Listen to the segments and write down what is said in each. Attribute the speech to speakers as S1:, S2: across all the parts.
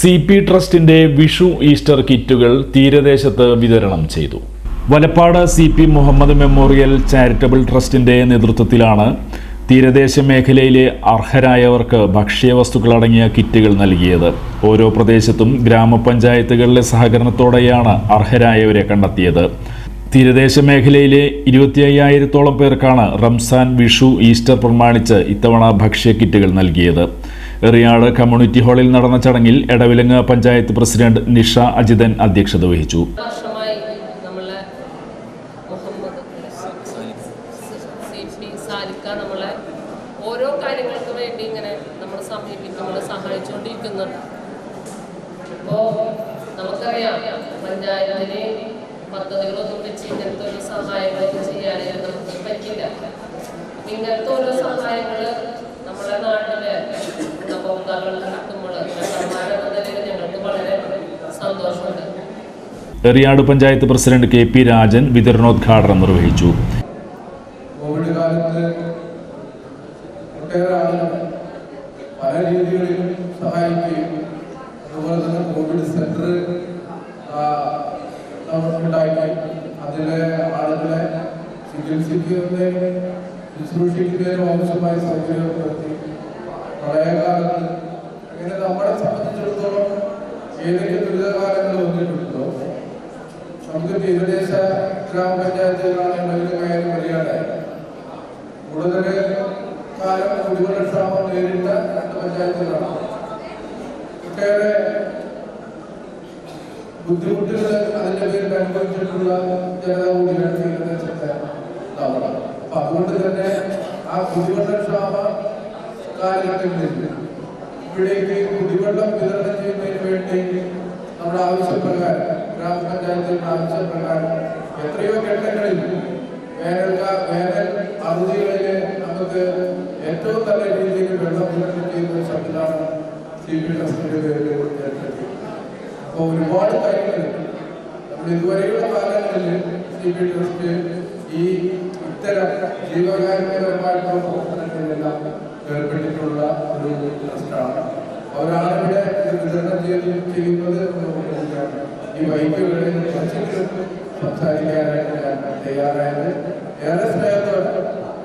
S1: C P ട്രസ്റ്റിന്റെ Vishu Easter കിറ്റുകൾ തീരദേശത്ത് വിതരണം ചെയ്തു. Valappad C P Muhammad memorial charitable ട്രസ്റ്റിന്റെ നേതൃത്വത്തിലാണ് തീരദേശ മേഖലയിലെ അർഹരായവർക്ക് ഭക്ഷ്യവസ്തുക്കൾ അടങ്ങിയ കിറ്റുകൾ നൽകിയത്. ഓരോ പ്രദേശത്തും ഗ്രാമപഞ്ചായത്തുകളിലെ സഹകരണത്തോടെയാണ് അർഹരായവരെ കണ്ടെത്തിയത്. തീരദേശ മേഖലയിലെ ഇരുപത്തി അയ്യായിരത്തോളം പേർക്കാണ് റംസാൻ വിഷു ഈസ്റ്റർ പ്രമാണിച്ച് ഇത്തവണ ഭക്ഷ്യ കിറ്റുകൾ നൽകിയത്. എറിയാട് കമ്മ്യൂണിറ്റി ഹാളിൽ നടന്ന ചടങ്ങിൽ എടവിലങ്ങ് പഞ്ചായത്ത് പ്രസിഡന്റ് നിഷ അജിതൻ അധ്യക്ഷത വഹിച്ചു.
S2: നമ്മളെ നമ്മളെ ഓരോ കാര്യങ്ങൾക്ക് വേണ്ടി ഇങ്ങനെ നമ്മൾ സമീപിക്കുമ്പോൾ സഹായിച്ചുകൊണ്ടിരിക്കുന്നുണ്ട് ഇപ്പോൾ നമുക്കറിയാം പഞ്ചായത്തിന് പദ്ധതികളൊന്നും വെച്ച് ഇങ്ങനത്തെ ഒരു സഹായങ്ങളൊക്കെ ചെയ്യാനായിട്ട് നമുക്ക് പറ്റില്ല. ഇങ്ങനത്തെ ഓരോ സഹായങ്ങൾ നമ്മുടെ നാട്ടിലെ വളരെ സന്തോഷമുണ്ട്
S1: Eriyad panchayat president K P Rajan വിതരണോദ്ഘാടനം നിർവഹിച്ചു.
S3: കോവിഡ് ആളുകളെ ചികിത്സിക്കുന്നതിനും ശുശ്രൂഷിക്കുന്നതിനും ആവശ്യമായ സൗകര്യപ്പെടുത്തി പ്രളയകാലത്ത് അങ്ങനെ നമ്മളെ സംബന്ധിച്ചിടത്തോളം ഏതൊക്കെ ദുരിതകാലങ്ങൾ വന്നിട്ടുണ്ടോ? നമുക്ക് തീരദേശ ഗ്രാമപഞ്ചായത്തുകളാണ് കാര്യം വരികയുണ്ടായി കൂടുതൽ കാലം കുടിവെള്ളക്ഷാമം നേരിട്ട രണ്ട് പഞ്ചായത്തുകളാണ്. ഒട്ടേറെ ബുദ്ധിമുട്ടുകൾ അതിന്റെ പേരിൽ അനുഭവിച്ചിട്ടുള്ള ജനത കൂടിയാണ് തീരദേശത്തെ ഉണ്ടാവുക അപ്പൊ അതുകൊണ്ട് തന്നെ ആ കുടിവെള്ളക്ഷാമ കാലഘട്ടങ്ങളിൽ ഇവിടേക്ക് കുടിവെള്ളം വിതരണം ചെയ്യുന്നതിന് വേണ്ടി നമ്മുടെ ആവശ്യപ്രകാരം ഗ്രാമപഞ്ചായത്തിന്റെ ആവശ്യപ്രകാരം എത്രയോ ഘട്ടങ്ങളിൽ വേനൽക്കാ വേനൽ അവധികളില് നമുക്ക് ഏറ്റവും നല്ല രീതിയിൽ വെള്ളം വിതരണം ചെയ്യുന്ന സംവിധാനം സി പി ട്രസ്റ്റിന്റെ പേരിൽ ഏർപ്പെടുത്തി അപ്പോൾ ഒരുപാട് കാര്യങ്ങൾ നമ്മൾ ഇതുവരെയുള്ള കാലങ്ങളിൽ സി പി ട്രസ്റ്റ് ഈ ഇത്തരം ജീവകാരുണ്യപരമായിട്ടുള്ള പ്രവർത്തനങ്ങളിലെല്ലാം ഏർപ്പെട്ടിട്ടുള്ള ഒരു ട്രസ്റ്റാണ് അവരാണ് ഇവിടെ വിതരണം ചെയ്യുന്നത് ഈ വൈദ്യുതികളിൽ സംസാരിക്കാനായിട്ട് തയ്യാറായത്. ഏറെ സ്നേഹത്തോടെ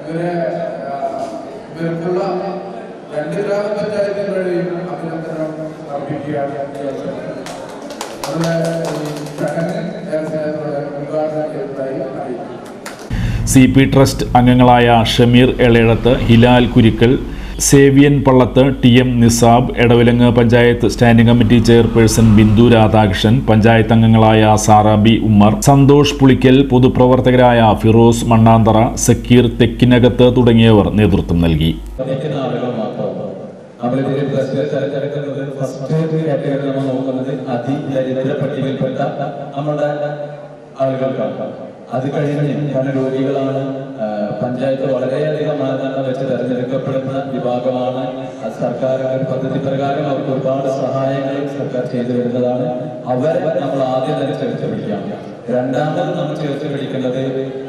S3: ഇവരെ ഇവർക്കുള്ള രണ്ട് ഗ്രാമപഞ്ചായത്തുകളുടെയും അഭിനന്ദനം അർപ്പിക്കുകയാണ്
S1: സി പി ട്രസ്റ്റ് അംഗങ്ങളായ Shameer Elayidath Hilal Kurikkal Savian Pallath T M Nisab Edavilangu panchayat standing committee chairperson Bindu Radhakrishnan panchayat അംഗങ്ങളായ സാറ ബി ഉമ്മർ സന്തോഷ് പുളിക്കൽ പൊതുപ്രവർത്തകരായ ഫിറോസ് മണ്ണാന്തറ സക്കീർ തെക്കിനകത്ത് തുടങ്ങിയവർ നേതൃത്വം നൽകി.
S4: അത് കഴിഞ്ഞ് പല രോഗികളാണ് പഞ്ചായത്ത് വെച്ച് തെരഞ്ഞെടുക്കപ്പെടുന്ന വിഭാഗമാണ്. സർക്കാർ പദ്ധതി പ്രകാരം അവർക്ക് ഒരുപാട് സഹായങ്ങൾ സർക്കാർ ചെയ്തു വരുന്നതാണ് അവരെ നമ്മൾ ആദ്യം തന്നെ ചേർത്ത് പിടിക്കാം. രണ്ടാമത് നമ്മൾ ചേർത്ത് പിടിക്കേണ്ടത്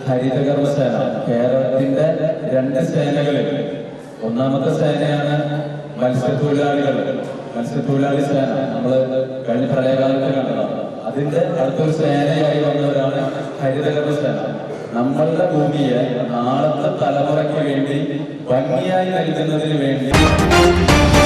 S4: ഹരിതകർമ്മ സേന കേരളത്തിന്റെ രണ്ട് സേനകളിൽ ഒന്നാമത്തെ സേനയാണ് മത്സ്യത്തൊഴിലാളികൾ. മത്സ്യത്തൊഴിലാളി സേന. നമ്മൾ കഴിഞ്ഞ പ്രളയകാലത്ത് കണ്ടതാണ്. അതിന്റെ അടുത്തൊരു സേനയായി വന്നവരാണ് ഹരിതകർമ്മ സേന നമ്മളുടെ ഭൂമിയെ നാളത്തെ തലമുറയ്ക്ക് വേണ്ടി ഭംഗിയായി നൽകുന്നതിന് വേണ്ടി.